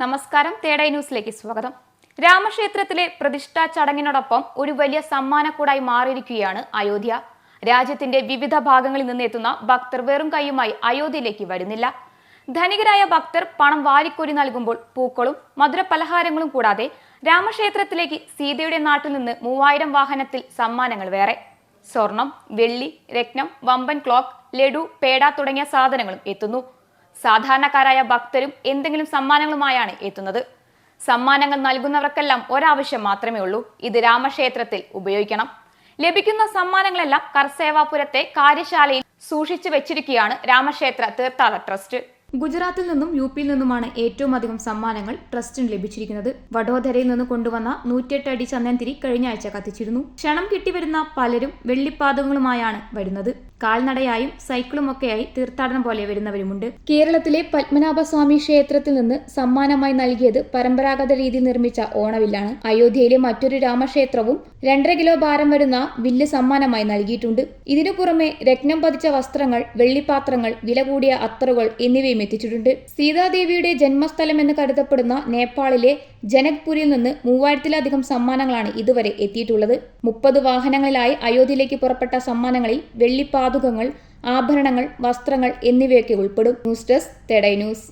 നമസ്കാരം തേടൈ ന്യൂസിലേക്ക് സ്വാഗതം. രാമക്ഷേത്രത്തിലെ പ്രതിഷ്ഠാ ചടങ്ങിനോടൊപ്പം ഒരു വലിയ സമ്മാനക്കൂടായി മാറിയിരിക്കുകയാണ് അയോധ്യ. രാജ്യത്തിന്റെ വിവിധ ഭാഗങ്ങളിൽ നിന്നെത്തുന്ന ഭക്തർ വെറും കൈയുമായി അയോധ്യയിലേക്ക് വരുന്നില്ല. ധനികരായ ഭക്തർ പണം വാരിക്കോരി നൽകുമ്പോൾ പൂക്കളും മധുരപലഹാരങ്ങളും കൂടാതെ രാമക്ഷേത്രത്തിലേക്ക് സീതയുടെ നാട്ടിൽ നിന്ന് മൂവായിരം വാഹനത്തിൽ സമ്മാനങ്ങൾ വേറെ. സ്വർണം വെള്ളി രത്നം വമ്പൻ ക്ലോക്ക് ലഡു പേട തുടങ്ങിയ സാധനങ്ങളും എത്തുന്നു. സാധാരണക്കാരായ ഭക്തരും എന്തെങ്കിലും സമ്മാനങ്ങളുമായാണ് എത്തുന്നത്. സമ്മാനങ്ങൾ നൽകുന്നവർക്കെല്ലാം ഒരാവശ്യം മാത്രമേ ഉള്ളൂ. ഇത് രാമക്ഷേത്രത്തിൽ ഉപയോഗിക്കണം. ലഭിക്കുന്ന സമ്മാനങ്ങളെല്ലാം കർസേവാപുരത്തെ കാര്യശാലയിൽ സൂക്ഷിച്ചു വെച്ചിരിക്കുകയാണ് രാമക്ഷേത്ര തീർത്ഥാടന ട്രസ്റ്റ്. ഗുജറാത്തിൽ നിന്നും യു പിയിൽ നിന്നുമാണ് ഏറ്റവും അധികം സമ്മാനങ്ങൾ ട്രസ്റ്റിന് ലഭിച്ചിരിക്കുന്നത്. വഡോദരയിൽ നിന്ന് കൊണ്ടുവന്ന നൂറ്റിയെട്ട് അടി ചന്ദനത്തിരി കഴിഞ്ഞ ആഴ്ച കത്തിച്ചിരുന്നു. ക്ഷണം കിട്ടിവരുന്ന പലരും വെള്ളിപ്പാദങ്ങളുമായാണ് വരുന്നത്. കാൽനടയായും സൈക്കിളുമൊക്കെയായി തീർത്ഥാടനം പോലെ വരുന്നവരുമുണ്ട്. കേരളത്തിലെ പത്മനാഭസ്വാമി ക്ഷേത്രത്തിൽ നിന്ന് സമ്മാനമായി നൽകിയത് പരമ്പരാഗത രീതിയിൽ നിർമ്മിച്ച ഓണവില്ലാണ്. അയോധ്യയിലെ മറ്റൊരു രാമക്ഷേത്രവും രണ്ടര കിലോ ഭാരം വരുന്ന വില്ല് സമ്മാനമായി നൽകിയിട്ടുണ്ട്. ഇതിനു പുറമെ രത്നം പതിച്ച വസ്ത്രങ്ങൾ വെള്ളിപ്പാത്രങ്ങൾ വില കൂടിയ അത്തറുകൾ എന്നിവയും എത്തിച്ചിട്ടുണ്ട് സീതാദേവിയുടെ ജന്മസ്ഥലം എന്ന് കരുതപ്പെടുന്ന നേപ്പാളിലെ ജനക്പൂരിൽ നിന്ന് മൂവായിരത്തിലധികം സമ്മാനങ്ങളാണ് ഇതുവരെ എത്തിയിട്ടുള്ളത്. മുപ്പത് വാഹനങ്ങളിലായി അയോധ്യയിലേക്ക് പുറപ്പെട്ട സമ്മാനങ്ങളിൽ വെള്ളിപ്പാതുകങ്ങൾ ആഭരണങ്ങൾ വസ്ത്രങ്ങൾ എന്നിവയൊക്കെ ഉൾപ്പെടും. ന്യൂസ് ഡെസ്ക് തെടൈ ന്യൂസ്.